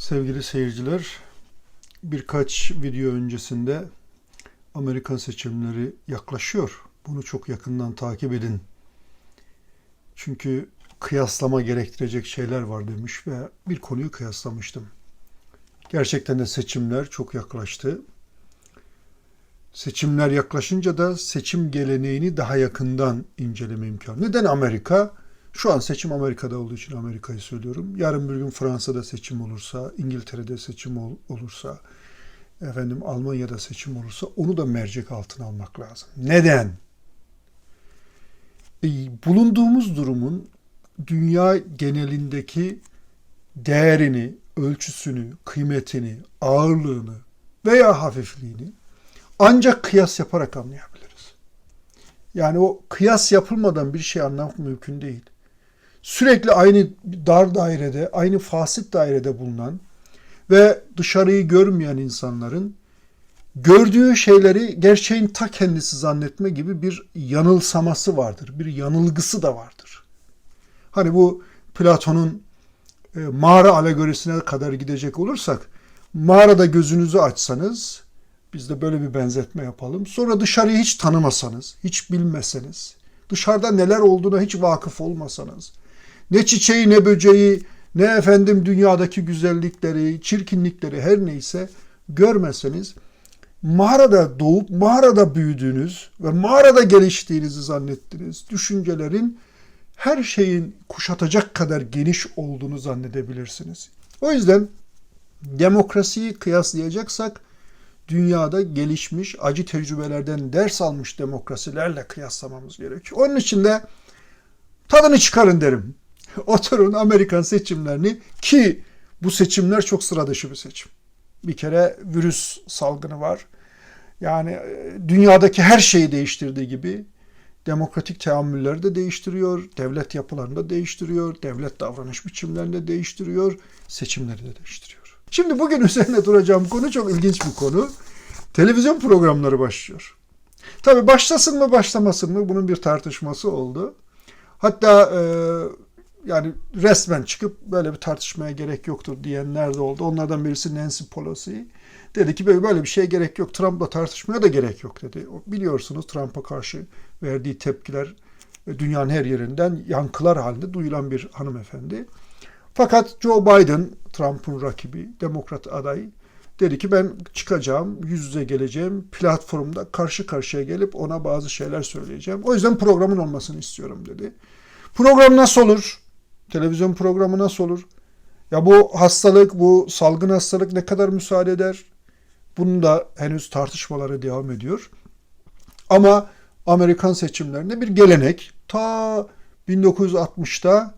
Sevgili seyirciler, birkaç video öncesinde Amerikan seçimleri yaklaşıyor. Bunu çok yakından takip edin. Çünkü kıyaslama gerektirecek şeyler var demiş ve bir konuyu kıyaslamıştım. Gerçekten de seçimler çok yaklaştı. Seçimler yaklaşınca da seçim geleneğini daha yakından inceleme imkanı. Neden Amerika? Şu an seçim Amerika'da olduğu için Amerika'yı söylüyorum. Yarın bir gün Fransa'da seçim olursa, İngiltere'de seçim ol, olursa, efendim Almanya'da seçim olursa onu da mercek altına almak lazım. Neden? E, bulunduğumuz durumun dünya genelindeki değerini, ölçüsünü, kıymetini, ağırlığını veya hafifliğini ancak kıyas yaparak anlayabiliriz. Yani o kıyas yapılmadan bir şey anlamak mümkün değil. Sürekli aynı dar dairede, aynı fasit dairede bulunan ve dışarıyı görmeyen insanların gördüğü şeyleri gerçeğin ta kendisi zannetme gibi bir yanılsaması vardır. Bir yanılgısı da vardır. Hani bu Platon'un e, mağara alegorisine kadar gidecek olursak mağarada gözünüzü açsanız biz de böyle bir benzetme yapalım. Sonra dışarıyı hiç tanımasanız, hiç bilmeseniz, dışarıda neler olduğuna hiç vakıf olmasanız, ne çiçeği ne böceği, ne efendim dünyadaki güzellikleri, çirkinlikleri her neyse görmeseniz, mağarada doğup mağarada büyüdüğünüz ve mağarada geliştiğinizi zannettiniz düşüncelerin her şeyin kuşatacak kadar geniş olduğunu zannedebilirsiniz. O yüzden demokrasiyi kıyaslayacaksak dünyada gelişmiş, acı tecrübelerden ders almış demokrasilerle kıyaslamamız gerekiyor. Onun için de tadını çıkarın derim. Oturun Amerikan seçimlerini ki bu seçimler çok sıra dışı bir seçim. Bir kere virüs salgını var. Yani dünyadaki her şeyi değiştirdiği gibi demokratik teamülleri de değiştiriyor, devlet yapılarını da değiştiriyor, devlet davranış biçimlerini de değiştiriyor, seçimleri de değiştiriyor. Şimdi bugün üzerine duracağım konu çok ilginç bir konu. Televizyon programları başlıyor. Tabii başlasın mı başlamasın mı bunun bir tartışması oldu. Hatta e, yani resmen çıkıp böyle bir tartışmaya gerek yoktur diyenler de oldu. Onlardan birisi Nancy Pelosi. Dedi ki böyle bir şeye gerek yok. Trump'la tartışmaya da gerek yok dedi. Biliyorsunuz Trump'a karşı verdiği tepkiler dünyanın her yerinden yankılar halinde duyulan bir hanımefendi. Fakat Joe Biden, Trump'ın rakibi, demokrat adayı dedi ki ben çıkacağım, yüz yüze geleceğim, platformda karşı karşıya gelip ona bazı şeyler söyleyeceğim. O yüzden programın olmasını istiyorum dedi. Program nasıl olur? Televizyon programı nasıl olur? Ya bu hastalık, bu salgın hastalık ne kadar müsaade eder? Bunun da henüz tartışmaları devam ediyor. Ama Amerikan seçimlerinde bir gelenek ta 1960'ta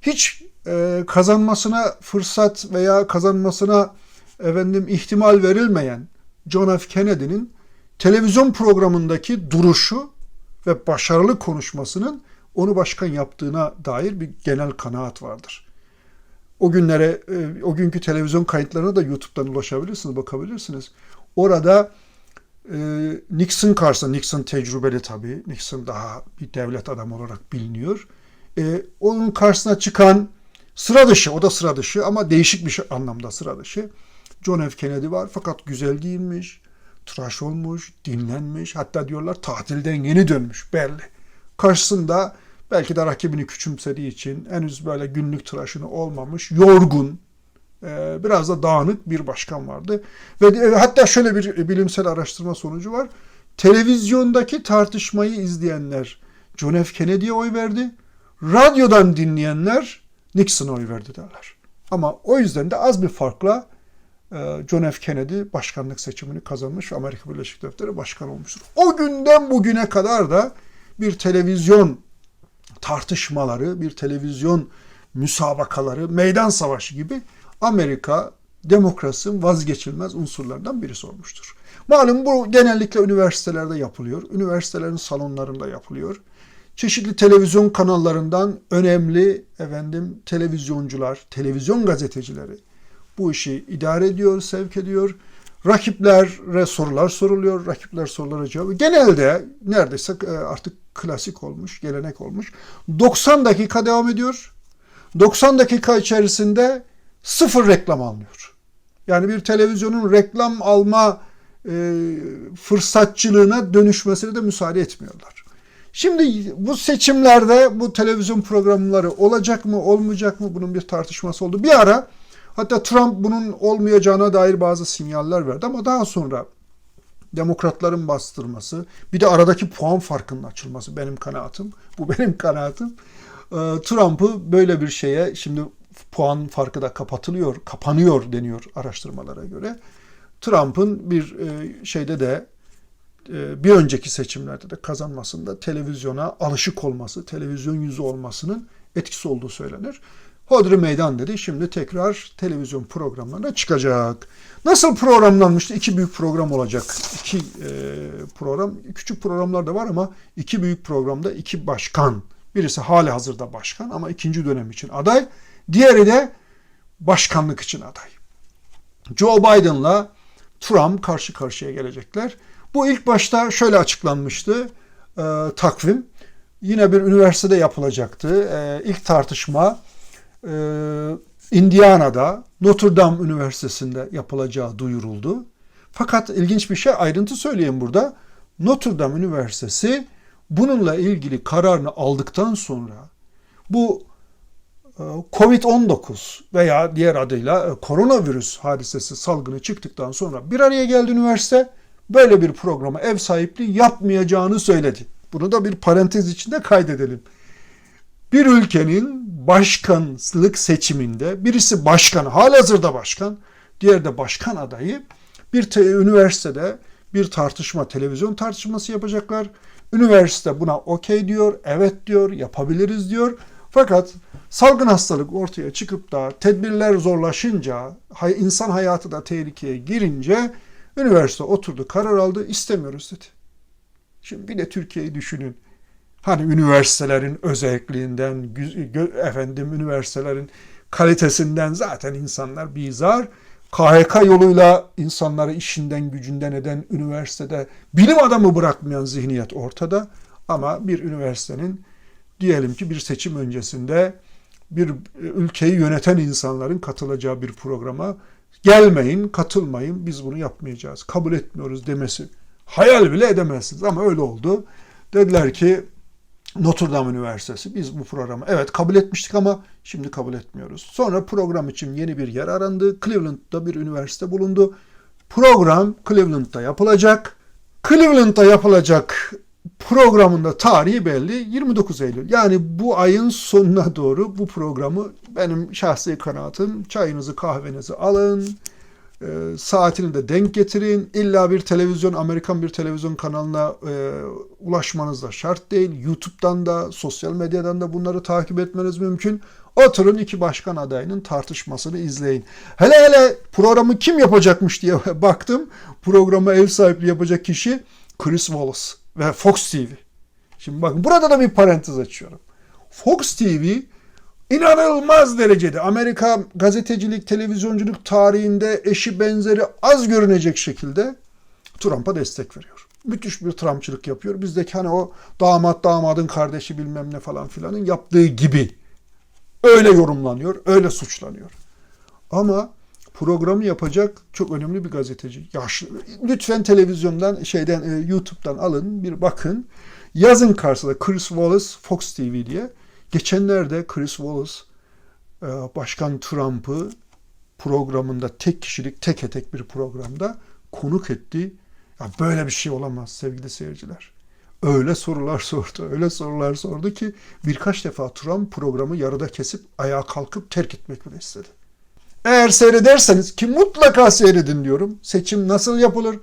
hiç e, kazanmasına fırsat veya kazanmasına efendim ihtimal verilmeyen John F. Kennedy'nin televizyon programındaki duruşu ve başarılı konuşmasının onu başkan yaptığına dair bir genel kanaat vardır. O günlere, e, o günkü televizyon kayıtlarına da YouTube'dan ulaşabilirsiniz, bakabilirsiniz. Orada e, Nixon karşısında, Nixon tecrübeli tabii, Nixon daha bir devlet adamı olarak biliniyor. E, onun karşısına çıkan sıra dışı, o da sıra dışı ama değişik bir şey, anlamda sıra dışı. John F. Kennedy var fakat güzel giyinmiş, tıraş olmuş, dinlenmiş. Hatta diyorlar tatilden yeni dönmüş belli. Karşısında belki de rakibini küçümsediği için henüz böyle günlük tıraşını olmamış, yorgun, e, biraz da dağınık bir başkan vardı. Ve hatta şöyle bir bilimsel araştırma sonucu var. Televizyondaki tartışmayı izleyenler John F. Kennedy'ye oy verdi. Radyodan dinleyenler Nixon'a oy verdi derler. Ama o yüzden de az bir farkla e, John F. Kennedy başkanlık seçimini kazanmış ve Amerika Birleşik Devletleri başkan olmuştur. O günden bugüne kadar da bir televizyon tartışmaları, bir televizyon müsabakaları, meydan savaşı gibi Amerika demokrasinin vazgeçilmez unsurlarından birisi olmuştur. Malum bu genellikle üniversitelerde yapılıyor. Üniversitelerin salonlarında yapılıyor. Çeşitli televizyon kanallarından önemli efendim televizyoncular, televizyon gazetecileri bu işi idare ediyor, sevk ediyor. Rakiplere sorular soruluyor, rakipler sorulara cevap. Genelde neredeyse e, artık klasik olmuş, gelenek olmuş. 90 dakika devam ediyor. 90 dakika içerisinde sıfır reklam almıyor. Yani bir televizyonun reklam alma e, fırsatçılığına dönüşmesine de müsaade etmiyorlar. Şimdi bu seçimlerde bu televizyon programları olacak mı olmayacak mı bunun bir tartışması oldu. Bir ara hatta Trump bunun olmayacağına dair bazı sinyaller verdi ama daha sonra demokratların bastırması bir de aradaki puan farkının açılması benim kanaatim. Bu benim kanaatim. Ee, Trump'ı böyle bir şeye şimdi puan farkı da kapatılıyor, kapanıyor deniyor araştırmalara göre. Trump'ın bir e, şeyde de e, bir önceki seçimlerde de kazanmasında televizyona alışık olması, televizyon yüzü olmasının etkisi olduğu söylenir. Hodri meydan dedi. Şimdi tekrar televizyon programlarına çıkacak. Nasıl programlanmıştı? İki büyük program olacak. İki e, program. Küçük programlar da var ama iki büyük programda iki başkan. Birisi hali hazırda başkan ama ikinci dönem için aday. Diğeri de başkanlık için aday. Joe Biden'la Trump karşı karşıya gelecekler. Bu ilk başta şöyle açıklanmıştı e, takvim. Yine bir üniversitede yapılacaktı. E, ilk tartışma e, Indiana'da Notre Dame Üniversitesi'nde yapılacağı duyuruldu. Fakat ilginç bir şey ayrıntı söyleyeyim burada. Notre Dame Üniversitesi bununla ilgili kararını aldıktan sonra bu e, Covid-19 veya diğer adıyla e, koronavirüs hadisesi salgını çıktıktan sonra bir araya geldi üniversite böyle bir programa ev sahipliği yapmayacağını söyledi. Bunu da bir parantez içinde kaydedelim. Bir ülkenin başkanlık seçiminde birisi başkan, halihazırda başkan, diğer de başkan adayı bir te- üniversitede bir tartışma, televizyon tartışması yapacaklar. Üniversite buna okey diyor, evet diyor, yapabiliriz diyor. Fakat salgın hastalık ortaya çıkıp da tedbirler zorlaşınca, insan hayatı da tehlikeye girince üniversite oturdu, karar aldı, istemiyoruz dedi. Şimdi bir de Türkiye'yi düşünün. Hani üniversitelerin özelliğinden, efendim üniversitelerin kalitesinden zaten insanlar bizar. KHK yoluyla insanları işinden gücünden eden üniversitede bilim adamı bırakmayan zihniyet ortada. Ama bir üniversitenin diyelim ki bir seçim öncesinde bir ülkeyi yöneten insanların katılacağı bir programa gelmeyin, katılmayın, biz bunu yapmayacağız, kabul etmiyoruz demesi hayal bile edemezsiniz ama öyle oldu. Dediler ki Notre Dame Üniversitesi biz bu programı evet kabul etmiştik ama şimdi kabul etmiyoruz. Sonra program için yeni bir yer arandı. Cleveland'da bir üniversite bulundu. Program Cleveland'da yapılacak. Cleveland'da yapılacak programın da tarihi belli 29 Eylül. Yani bu ayın sonuna doğru bu programı benim şahsi kanaatim çayınızı kahvenizi alın e, saatini de denk getirin. İlla bir televizyon, Amerikan bir televizyon kanalına e, ulaşmanız da şart değil. YouTube'dan da, sosyal medyadan da bunları takip etmeniz mümkün. Oturun iki başkan adayının tartışmasını izleyin. Hele hele programı kim yapacakmış diye baktım. Programa ev sahipliği yapacak kişi Chris Wallace ve Fox TV. Şimdi bakın burada da bir parantez açıyorum. Fox TV inanılmaz derecede Amerika gazetecilik, televizyonculuk tarihinde eşi benzeri az görünecek şekilde Trump'a destek veriyor. Müthiş bir Trumpçılık yapıyor. Bizdeki hani o damat damadın kardeşi bilmem ne falan filanın yaptığı gibi öyle yorumlanıyor, öyle suçlanıyor. Ama programı yapacak çok önemli bir gazeteci. Yaşlı. Lütfen televizyondan, şeyden, e, YouTube'dan alın, bir bakın. Yazın karşısında Chris Wallace Fox TV diye. Geçenlerde Chris Wallace e, Başkan Trump'ı programında tek kişilik tek tek bir programda konuk etti. Ya böyle bir şey olamaz sevgili seyirciler. Öyle sorular sordu, öyle sorular sordu ki birkaç defa Trump programı yarıda kesip ayağa kalkıp terk etmek bile istedi. Eğer seyrederseniz ki mutlaka seyredin diyorum. Seçim nasıl yapılır?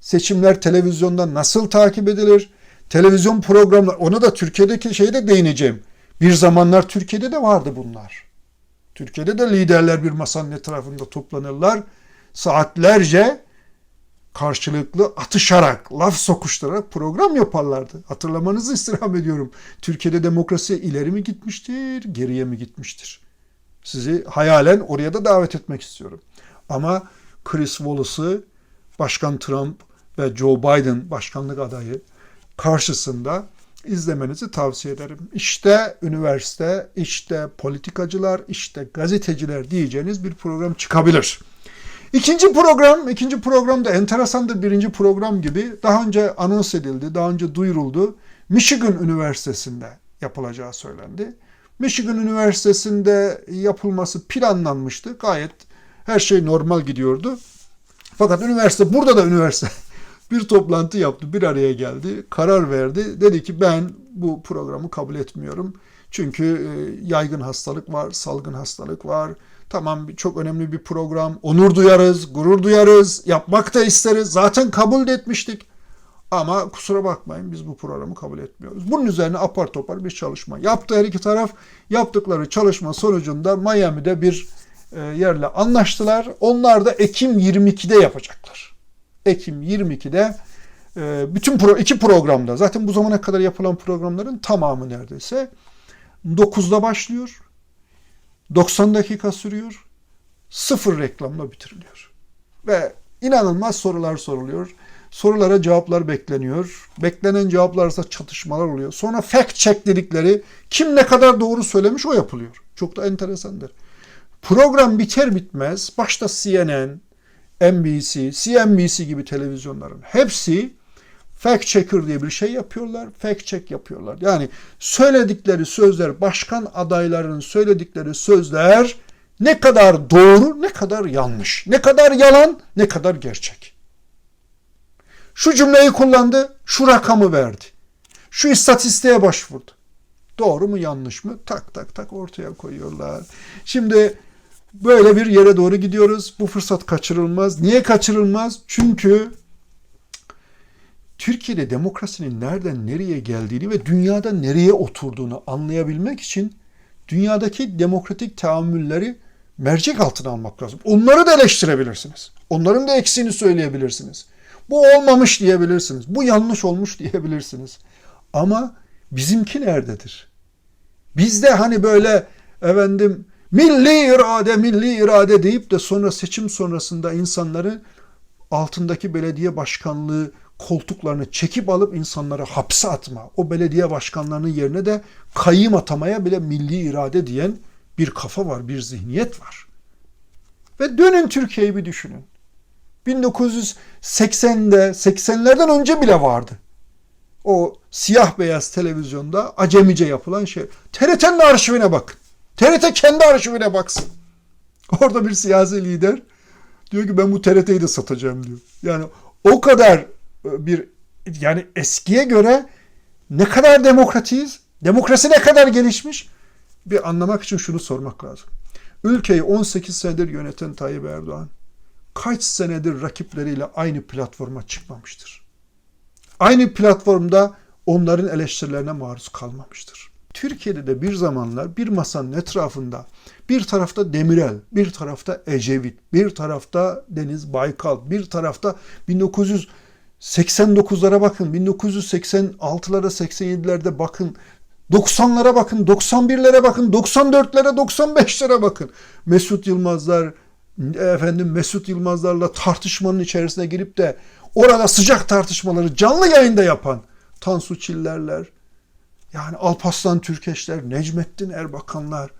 Seçimler televizyonda nasıl takip edilir? Televizyon programları, ona da Türkiye'deki şeyde değineceğim. Bir zamanlar Türkiye'de de vardı bunlar. Türkiye'de de liderler bir masanın etrafında toplanırlar. Saatlerce karşılıklı atışarak, laf sokuşturarak program yaparlardı. Hatırlamanızı istirham ediyorum. Türkiye'de demokrasi ileri mi gitmiştir, geriye mi gitmiştir? Sizi hayalen oraya da davet etmek istiyorum. Ama Chris Wallace'ı Başkan Trump ve Joe Biden başkanlık adayı karşısında izlemenizi tavsiye ederim. İşte üniversite, işte politikacılar, işte gazeteciler diyeceğiniz bir program çıkabilir. İkinci program, ikinci program da enteresandır birinci program gibi. Daha önce anons edildi, daha önce duyuruldu. Michigan Üniversitesi'nde yapılacağı söylendi. Michigan Üniversitesi'nde yapılması planlanmıştı. Gayet her şey normal gidiyordu. Fakat üniversite, burada da üniversite bir toplantı yaptı, bir araya geldi, karar verdi. Dedi ki ben bu programı kabul etmiyorum. Çünkü e, yaygın hastalık var, salgın hastalık var. Tamam çok önemli bir program. Onur duyarız, gurur duyarız, yapmak da isteriz. Zaten kabul etmiştik. Ama kusura bakmayın biz bu programı kabul etmiyoruz. Bunun üzerine apar topar bir çalışma yaptı her iki taraf. Yaptıkları çalışma sonucunda Miami'de bir e, yerle anlaştılar. Onlar da Ekim 22'de yapacaklar. Ekim 22'de e, bütün pro, iki programda zaten bu zamana kadar yapılan programların tamamı neredeyse 9'da başlıyor. 90 dakika sürüyor. Sıfır reklamla bitiriliyor. Ve inanılmaz sorular soruluyor. Sorulara cevaplar bekleniyor. Beklenen cevaplarsa çatışmalar oluyor. Sonra fact check dedikleri kim ne kadar doğru söylemiş o yapılıyor. Çok da enteresandır. Program biter bitmez başta CNN, NBC, CNBC gibi televizyonların hepsi fact checker diye bir şey yapıyorlar. Fact check yapıyorlar. Yani söyledikleri sözler, başkan adaylarının söyledikleri sözler ne kadar doğru, ne kadar yanlış, ne kadar yalan, ne kadar gerçek. Şu cümleyi kullandı, şu rakamı verdi. Şu istatistiğe başvurdu. Doğru mu yanlış mı? Tak tak tak ortaya koyuyorlar. Şimdi böyle bir yere doğru gidiyoruz. Bu fırsat kaçırılmaz. Niye kaçırılmaz? Çünkü Türkiye'de demokrasinin nereden nereye geldiğini ve dünyada nereye oturduğunu anlayabilmek için dünyadaki demokratik tahammülleri mercek altına almak lazım. Onları da eleştirebilirsiniz. Onların da eksiğini söyleyebilirsiniz. Bu olmamış diyebilirsiniz. Bu yanlış olmuş diyebilirsiniz. Ama bizimki nerededir? Bizde hani böyle efendim milli irade, milli irade deyip de sonra seçim sonrasında insanları altındaki belediye başkanlığı koltuklarını çekip alıp insanları hapse atma. O belediye başkanlarının yerine de kayyım atamaya bile milli irade diyen bir kafa var, bir zihniyet var. Ve dönün Türkiye'yi bir düşünün. 1980'de, 80'lerden önce bile vardı. O siyah beyaz televizyonda acemice yapılan şey. TRT'nin arşivine bakın. TRT kendi arşivine baksın. Orada bir siyasi lider diyor ki ben bu TRT'yi de satacağım diyor. Yani o kadar bir yani eskiye göre ne kadar demokratiyiz? Demokrasi ne kadar gelişmiş? Bir anlamak için şunu sormak lazım. Ülkeyi 18 senedir yöneten Tayyip Erdoğan kaç senedir rakipleriyle aynı platforma çıkmamıştır? Aynı platformda onların eleştirilerine maruz kalmamıştır. Türkiye'de de bir zamanlar bir masanın etrafında bir tarafta Demirel, bir tarafta Ecevit, bir tarafta Deniz Baykal, bir tarafta 1989'lara bakın, 1986'lara, 87'lerde bakın, 90'lara bakın, 91'lere bakın, 94'lere, 95'lere bakın. Mesut Yılmazlar, efendim Mesut Yılmazlarla tartışmanın içerisine girip de orada sıcak tartışmaları canlı yayında yapan Tansu Çillerler, yani Alpaslan Türkeşler, Necmettin Erbakanlar.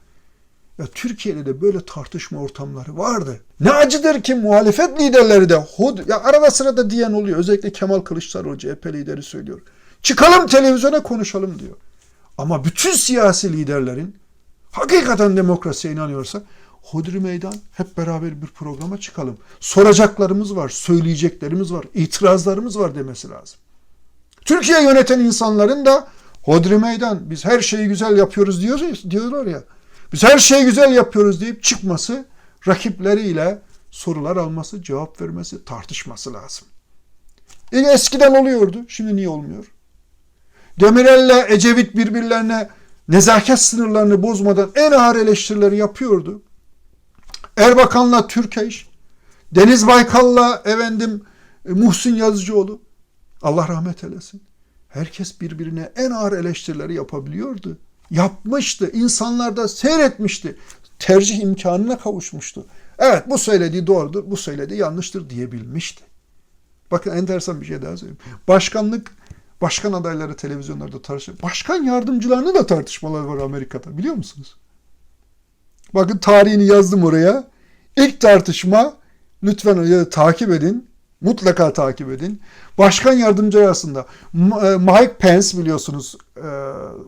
Ya Türkiye'de de böyle tartışma ortamları vardı. Ne acıdır ki muhalefet liderleri de hod ya arada sırada diyen oluyor. Özellikle Kemal Kılıçdaroğlu CHP lideri söylüyor. Çıkalım televizyona konuşalım diyor. Ama bütün siyasi liderlerin hakikaten demokrasiye inanıyorsa hodri meydan hep beraber bir programa çıkalım. Soracaklarımız var, söyleyeceklerimiz var, itirazlarımız var demesi lazım. Türkiye yöneten insanların da hodri meydan biz her şeyi güzel yapıyoruz diyoruz, diyorlar ya. Biz her şeyi güzel yapıyoruz deyip çıkması, rakipleriyle sorular alması, cevap vermesi, tartışması lazım. E eskiden oluyordu, şimdi niye olmuyor? Demirel'le Ecevit birbirlerine nezaket sınırlarını bozmadan en ağır eleştirileri yapıyordu. Erbakan'la Türkeş, Deniz Baykal'la efendim Muhsin Yazıcıoğlu, Allah rahmet eylesin. Herkes birbirine en ağır eleştirileri yapabiliyordu. Yapmıştı. İnsanlar da seyretmişti. Tercih imkanına kavuşmuştu. Evet bu söylediği doğrudur, bu söylediği yanlıştır diyebilmişti. Bakın enteresan bir şey daha söyleyeyim. Başkanlık Başkan adayları televizyonlarda tartışıyor. Başkan yardımcılarını da tartışmalar var Amerika'da biliyor musunuz? Bakın tarihini yazdım oraya. İlk tartışma lütfen takip edin. Mutlaka takip edin. Başkan yardımcıları arasında e, Mike Pence biliyorsunuz e,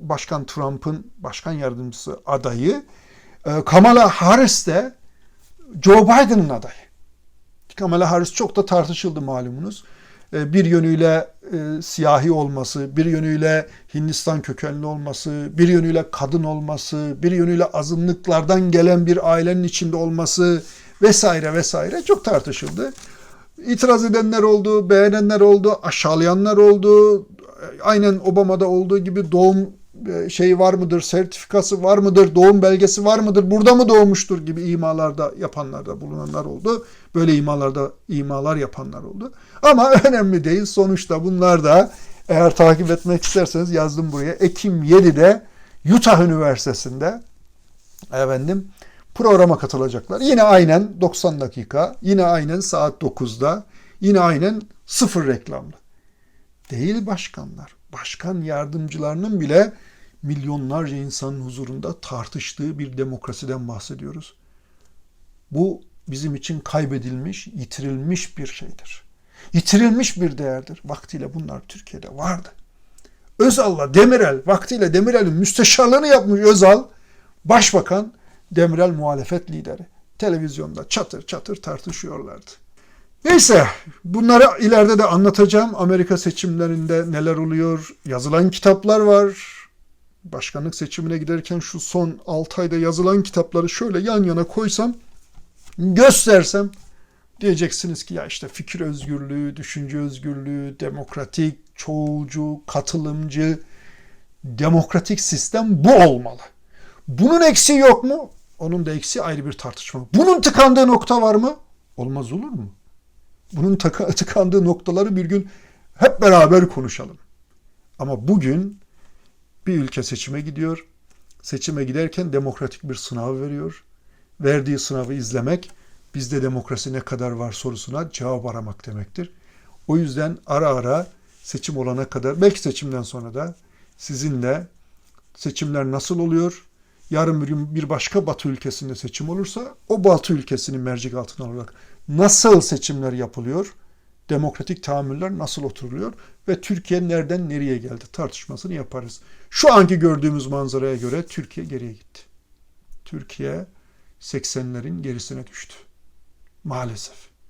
Başkan Trump'ın başkan yardımcısı adayı. E, Kamala Harris de Joe Biden'ın adayı. Kamala Harris çok da tartışıldı malumunuz. Bir yönüyle siyahi olması, bir yönüyle Hindistan kökenli olması, bir yönüyle kadın olması, bir yönüyle azınlıklardan gelen bir ailenin içinde olması vesaire vesaire çok tartışıldı. İtiraz edenler oldu, beğenenler oldu, aşağılayanlar oldu. Aynen Obama'da olduğu gibi doğum e, şeyi var mıdır, sertifikası var mıdır, doğum belgesi var mıdır, burada mı doğmuştur gibi imalarda yapanlar da bulunanlar oldu. Böyle imalarda imalar yapanlar oldu. Ama önemli değil. Sonuçta bunlar da eğer takip etmek isterseniz yazdım buraya. Ekim 7'de Utah Üniversitesi'nde efendim programa katılacaklar. Yine aynen 90 dakika, yine aynen saat 9'da, yine aynen sıfır reklamlı. Değil başkanlar. Başkan yardımcılarının bile milyonlarca insanın huzurunda tartıştığı bir demokrasiden bahsediyoruz. Bu bizim için kaybedilmiş, yitirilmiş bir şeydir. Yitirilmiş bir değerdir. Vaktiyle bunlar Türkiye'de vardı. Özal'la Demirel, vaktiyle Demirel'in müsteşarlığını yapmış Özal, başbakan, Demirel muhalefet lideri. Televizyonda çatır çatır tartışıyorlardı. Neyse bunları ileride de anlatacağım. Amerika seçimlerinde neler oluyor? Yazılan kitaplar var. Başkanlık seçimine giderken şu son 6 ayda yazılan kitapları şöyle yan yana koysam, göstersem diyeceksiniz ki ya işte fikir özgürlüğü, düşünce özgürlüğü, demokratik, çoğulcu, katılımcı, demokratik sistem bu olmalı. Bunun eksiği yok mu? Onun da eksiği ayrı bir tartışma. Bunun tıkandığı nokta var mı? Olmaz olur mu? Bunun tıka- tıkandığı noktaları bir gün hep beraber konuşalım. Ama bugün bir ülke seçime gidiyor. Seçime giderken demokratik bir sınav veriyor. Verdiği sınavı izlemek bizde demokrasi ne kadar var sorusuna cevap aramak demektir. O yüzden ara ara seçim olana kadar belki seçimden sonra da sizinle seçimler nasıl oluyor? Yarın bir gün bir başka Batı ülkesinde seçim olursa o Batı ülkesinin mercek altına alarak nasıl seçimler yapılıyor? Demokratik tahammüller nasıl oturuluyor? Ve Türkiye nereden nereye geldi tartışmasını yaparız. Şu anki gördüğümüz manzaraya göre Türkiye geriye gitti. Türkiye 80'lerin gerisine düştü. Maalesef.